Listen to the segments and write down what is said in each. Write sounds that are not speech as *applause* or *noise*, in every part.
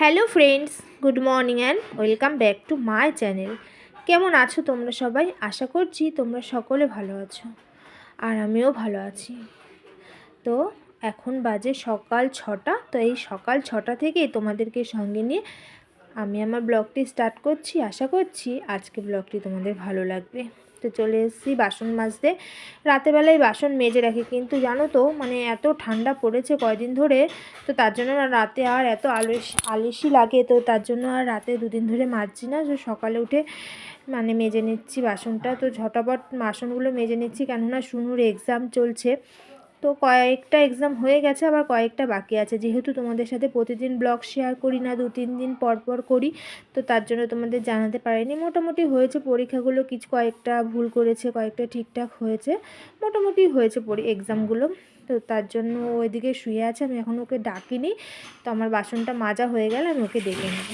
Hello friends, good morning and welcome back to my channel. কেমন আছো তোমরা সবাই? আশা করছি তোমরা সকলে ভালো আছো আর আমিও ভালো আছি। তো এখন বাজে সকাল ছটা, তো এই সকাল ছটা থেকেই তোমাদেরকে সঙ্গে নিয়ে আমি আমার ব্লগটি স্টার্ট করছি। আশা করছি আজকে ব্লগটি তোমাদের ভালো লাগবে। তো চলে এসেছি, বাসন মাজতে। রাতেবেলায় বাসন মেজে রাখি, কিন্তু জানো তো মানে এত ঠান্ডা পড়েছে কয়দিন ধরে, তো তার জন্য রাতে আর এত আলস, আলিসি লাগে, তো তার জন্য আর রাতে দুদিন ধরে মাজছি না তো সকালে উঠে মানে মেজে নিচ্ছি বাসনটা। তো ঝটাপট বাসনগুলো মেজে নিচ্ছি, কেননা শুনুর এক্সাম চলছে। তো কয়েকটা এক্সাম হয়ে গেছে, আবার কয়েকটা বাকি আছে। যেহেতু তোমাদের সাথে প্রতিদিন ব্লগ শেয়ার করি না দু তিন দিন পর পর করি, তো তার জন্য তোমাদের জানাতে পারিনি। মোটামুটি হয়েছে পরীক্ষাগুলো কিছু কয়েকটা ভুল করেছে, কয়েকটা ঠিকঠাক হয়েছে, মোটামুটি হয়েছে পরি এক্সামগুলো তো তার জন্য ওইদিকে শুয়ে আছে, আমি এখন ওকে ডাকিনি। তো আমার বাসনটা মাজা হয়ে গেলে আমি ওকে ডেকে নেব।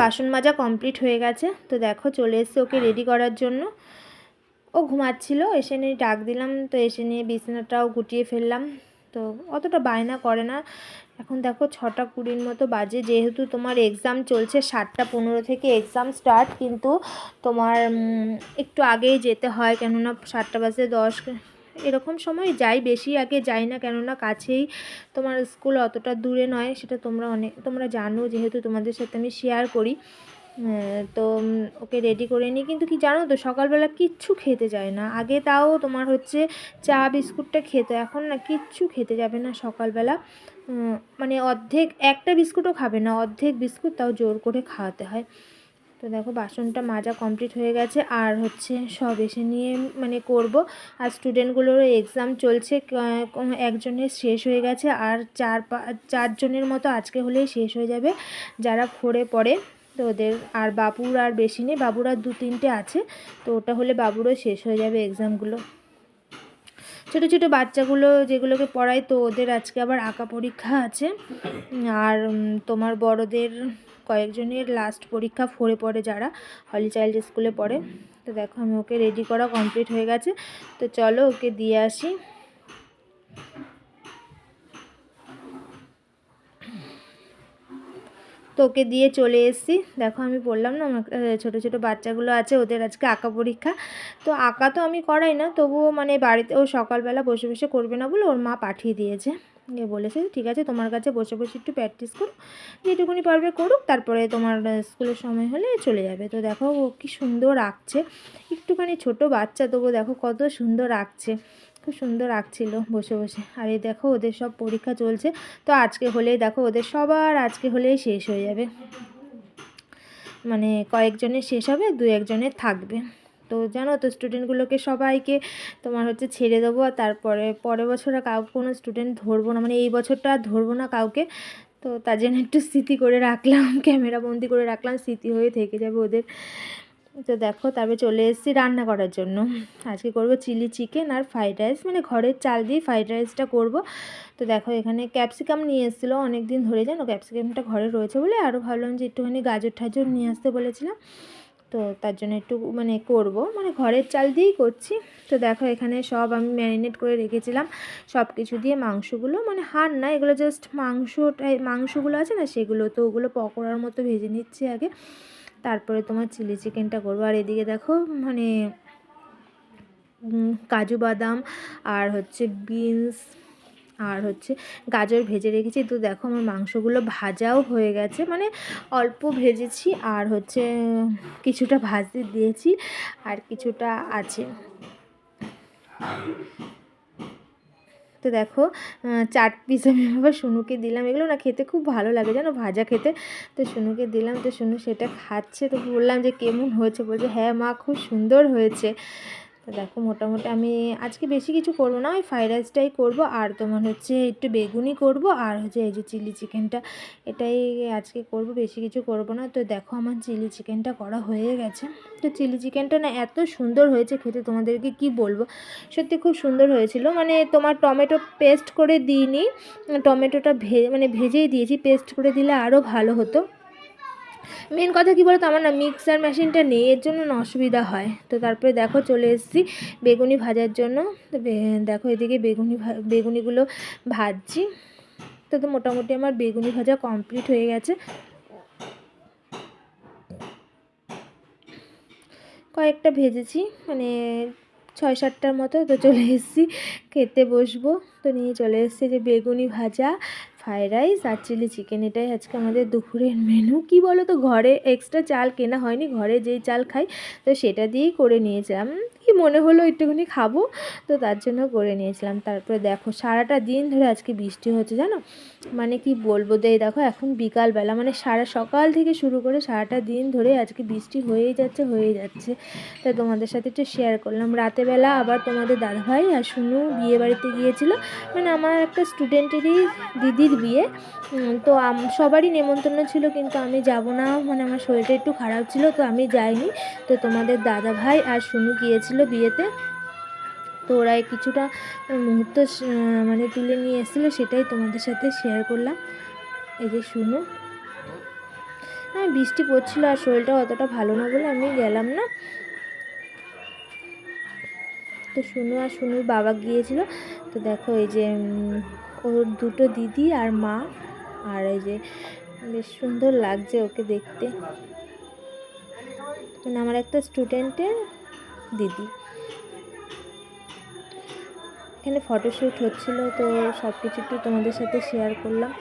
বাসন মাজা কমপ্লিট হয়ে গেছে। তো দেখো চলে এসছে ওকে রেডি করার জন্য। ও ঘুমাচ্ছিল, এসে নিয়ে ডাক দিলাম, তো এসে নিয়ে বিছানাটাও গুটিয়ে ফেললাম। তো অতটা বায়না করে না। এখন দেখো ছটা কুড়ির মতো বাজে। যেহেতু তোমার এক্সাম চলছে সাতটা পনেরো থেকে এক্সাম স্টার্ট কিন্তু তোমার একটু আগেই যেতে হয়। কেননা সাতটা বাজে দশ। এরকম সময় যাই, বেশি আগে যাই না কেননা কাছেই তোমার স্কুল অতটা দূরে নয়, সেটা তোমরা অনেক, তোমরা জানো যেহেতু তোমাদের সাথে আমি শেয়ার করি। তো ওকে রেডি করে নিই। কিন্তু কি জানো তো, সকালবেলা কিচ্ছু খেতে যায় না। আগে তাও তোমার হচ্ছে চা, বিস্কুটটা খেতো, এখন না কিচ্ছু খেতে যাবে না সকালবেলা। মানে অর্ধেক, একটা বিস্কুটও খাবে না, অর্ধেক বিস্কুট তাও জোর করে খাওয়াতে হয়। তো দেখো বাসনটা মাজা কমপ্লিট হয়ে গেছে। আর হচ্ছে সব এসে নিয়ে মানে করব। আর স্টুডেন্টগুলোরও এক্সাম চলছে। একজনের শেষ হয়ে গেছে। আর চার পা চারজনের মতো আজকে হলেই শেষ হয়ে যাবে। যারা ফোরে পড়ে, তো ওদের, আর বাবুর আর বেশি নেই। বাবুর আর দু তিনটে আছে। তো ওটা হলে বাবুরও শেষ হয়ে যাবে এক্সামগুলো ছোটো ছোটো বাচ্চাগুলো যেগুলোকে পড়াই তো ওদের আজকে আবার আঁকা পরীক্ষা আছে। আর তোমার বড়দের কয়েকজনের লাস্ট পরীক্ষা ফোরে পড়ে যারা হলি চাইল্ড স্কুলে পড়ে। তো দেখো আমি ওকে রেডি করা কমপ্লিট হয়ে গেছে। তো চলো ওকে দিয়ে আসি। তো ওকে দিয়ে চলে এসেছি। দেখো আমি বললাম না আমার ছোটো ছোটো বাচ্চাগুলো আছে, ওদের আজকে আঁকা পরীক্ষা। তো আঁকা তো আমি করাই না, তবুও মানে বাড়িতে ও সকালবেলা বসে বসে করবে না বলে ওর মা পাঠিয়ে দিয়েছে। বলেছে ঠিক আছে, তোমার কাছে বসে বসে একটু প্র্যাকটিস করো যেটুকুনি পারবে করুক, তারপরে তোমার স্কুলের সময় হলে চলে যাবে। তো দেখো, ও কী সুন্দর আঁকছে। একটুখানি ছোট বাচ্চা তবু দেখো কত সুন্দর আঁকছে, খুব সুন্দর আঁকছিল বসে বসে। আর এই দেখো, ওদের সব পরীক্ষা চলছে। তো আজকে হলেই দেখো, ওদের সবার আজকে হলেই শেষ হয়ে যাবে। মানে কয়েকজনের শেষ হবে দু একজনের থাকবে। তো জানো তো স্টুডেন্টগুলোকে সবাইকে তোমার হচ্ছে ছেড়ে দেবো আর তারপরে পরের বছর কাউ কোনো স্টুডেন্ট ধরবো না মানে এই বছরটা আর ধরবো না কাউকে। তো তার জন্য একটু স্মৃতি করে রাখলাম ক্যামেরা বন্দি করে রাখলাম, স্মৃতি হয়ে থেকে যাবে ওদের। তো দেখো তারপরে চলে এসেছি রান্না করার জন্য। আজকে করব চিলি চিকেন আর ফ্রাইড রাইস মানে ঘরের চাল দিয়ে ফ্রাইড রাইসটা করব। তো দেখো এখানে ক্যাপসিকাম নিয়ে এসেছিল অনেক দিন ধরে, জানো ক্যাপসিকামটা ঘরে রয়েছে বলে আরও ভাবলাম যে একটুখানি গাজর ঠাজর নিয়ে আসতে বলেছিলাম। তো তার জন্য একটু মানে করব। মানে ঘরের চাল দিয়েই করছি। তো দেখো এখানে সব আমি ম্যারিনেট করে রেখেছিলাম। সব কিছু দিয়ে মাংসগুলো মানে হাড় না, এগুলো জাস্ট মাংসটাই, মাংসগুলো আছে না সেগুলো তো ওগুলো পকোড়ার মতো ভেজে নিচ্ছি আগে। তারপরে তোমার চিলি চিকেনটা করব। আর এদিকে দেখো মানে কাজু বাদাম আর হচ্ছে বিনস আর হচ্ছে গাজর ভেজে রেখেছি। তো দেখো আমার মাংসগুলো ভাজাও হয়ে গেছে। মানে অল্প ভেজেছি আর হচ্ছে কিছুটা ভাজতে দিয়েছি আর কিছুটা আছে। তো দেখো চার পিস আমি আবার শুনুকে দিলাম। এগুলো না খেতে খুব ভালো লাগে জানো, ভাজা খেতে। তো শুনুকে দিলাম, তো শুনু সেটা খাচ্ছে। তো বললাম যে কেমন হয়েছে? বলছে হ্যাঁ মা, খুব সুন্দর হয়েছে। তো দেখো, মোটামুটি আমি আজকে বেশি কিছু করব না, ওই ফ্রাইড রাইসটাই করব। আর তোমার হচ্ছে একটু বেগুনি করব, আর হচ্ছে এই যে চিলি চিকেনটা এটাই আজকে করব, বেশি কিছু করব না। তো দেখো, আমার চিলি চিকেনটা করা হয়ে গেছে। তো চিলি চিকেনটা না এত সুন্দর হয়েছে খেতে, তোমাদেরকে কি বলব? সত্যি খুব সুন্দর হয়েছিল। মানে তোমার টমেটো পেস্ট করে দিইনি, টমেটোটা ভে মানে ভেজেই দিয়েছি পেস্ট করে দিলে আরও ভালো হতো। মেন কথা কী বলতো? আমার না মিক্সার মেশিনটা নেই, এর জন্য না অসুবিধা হয়। তো তারপরে দেখো চলে এসেছি বেগুনি ভাজার জন্য। তো দেখো এদিকে বেগুনি বেগুনিগুলো ভাজছি। তো তো মোটামুটি আমার বেগুনি ভাজা কমপ্লিট হয়ে গেছে। কয়েকটা ভেজেছি মানে ছয় সাতটার মতো তো চলে এসেছি। খেতে বসবো। তো নিয়ে চলে এসেছি যে বেগুনি ভাজা। ফ্রাইড রাইস আর চিলি চিকেন এটাই আজকে আমাদের দুপুরের মেনু কি বলো তো ঘরে এক্সট্রা চাল কেনা হয়নি, ঘরে যেই চাল খাই, তো সেটা দিয়েই করে নিয়েছিলাম। মনে হলো একটুখানি খাব। তো তার জন্য করে নিয়েছিলাম। তারপরে দেখো, সারাটা দিন ধরে আজকে বৃষ্টি হচ্ছে, জানো? মানে কি বলব? দে, দেখো, এখন বিকালবেলা মানে সারা সকাল থেকে শুরু করে সারাটা দিন ধরে আজকে বৃষ্টি হয়েই যাচ্ছে হয়েই যাচ্ছে। তাই তোমাদের সাথে একটু শেয়ার করলাম। রাতেবেলা আবার তোমাদের দাদাভাই আর শুনু বিয়ে বাড়িতে গিয়েছিল। মানে আমার একটা স্টুডেন্টেরই দিদির বিয়ে। তো সবারই নেমন্তন্ন ছিল, কিন্তু আমি যাব না। মানে আমার শরীরটা একটু খারাপ ছিল, তো আমি যাইনি। তো তোমাদের দাদাভাই আর শুনু গিয়েছিল বিয়েতে। তো ওরা কিছুটা মুহূর্ত মানে তুলে নিয়ে এসেছিল, সেটাই তোমাদের সাথে শেয়ার করলাম। এই যে শুনো। হ্যাঁ বৃষ্টি পড়ছিল আর শরীরটা অতটা ভালো না বলে আমি গেলাম না। তো শুনু আর শুনুর বাবা গিয়েছিল। তো দেখো এই যে ওর দুটো দিদি আর মা। আর এই যে, বেশ সুন্দর লাগছে ওকে দেখতে। মানে আমার একটা স্টুডেন্টের দিদি। এখানে ফটোশ্যুট হচ্ছিল তো সব কিছু একটু তোমাদের সাথে শেয়ার করলাম।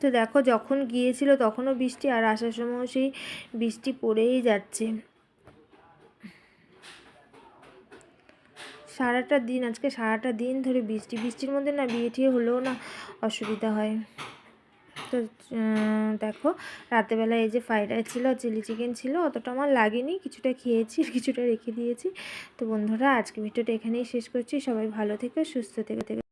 তো দেখো যখন গিয়েছিল তখনও বৃষ্টি আর আসার সময় সেই বৃষ্টি পড়েই যাচ্ছে। সারাটা দিন, আজকে সারাটা দিন ধরে বৃষ্টি। বৃষ্টির মধ্যে না বিয়ে টিয়ে হলেও না অসুবিধা হয়। তো দেখো রাতেবেলা এই যে ফ্রাইড রাইস ছিল, চিলি চিকেন ছিল, অতটা আমার লাগেনি। কিছুটা খেয়েছি, *laughs* কিছুটা রেখে দিয়েছি। তো বন্ধুরা আজকে ভিডিওটা এখানেই শেষ করছি। সবাই ভালো থেকে, সুস্থ থেকে থেকে।